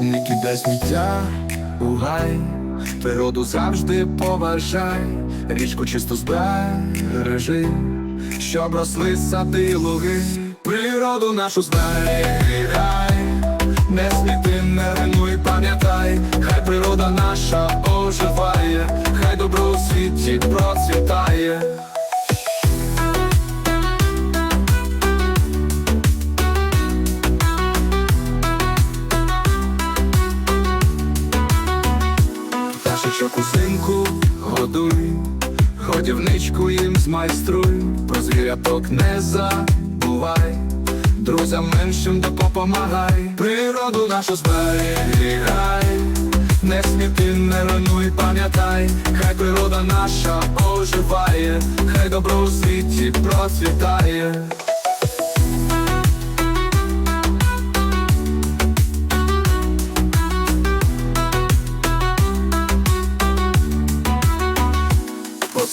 Не кидай сміття у гай, природу завжди поважай, річку чисто збережи, щоб росли сади луги, природу нашу зберігай, не сміти, не ринуй, пам'ятай, хай природа наша оживає, Узимку годуй, годівничку їм змайструй, про звіряток не забувай, друзям меншим допомагай, природу нашу зберігай, не сміти, не руйнуй, пам'ятай, хай природа наша оживає, хай добро у світі процвітає.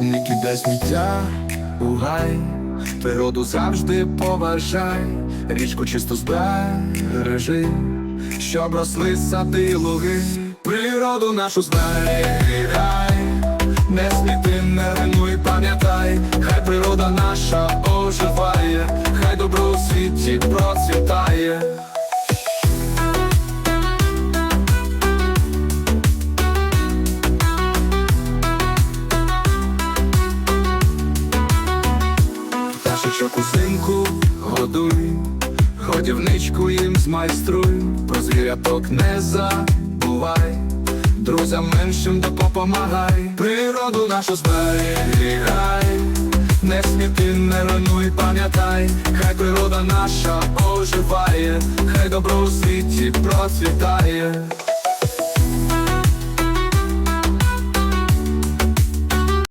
Не кидай сміття у гай, природу завжди поважай, річку чисто збережи, щоб росли сади й луги, природу нашу зберігай, не сміти, не руйнуй, пам'ятай, хай природа наша оживає, хай добро у світі процвітає. Пташечок узимку годуй, годівничку їм змайструй, про звіряток не забувай, друзям меншим допомагай, природу нашу зберігай, не сміти, не руйнуй, пам'ятай, хай природа наша оживає, хай добро у світі процвітає.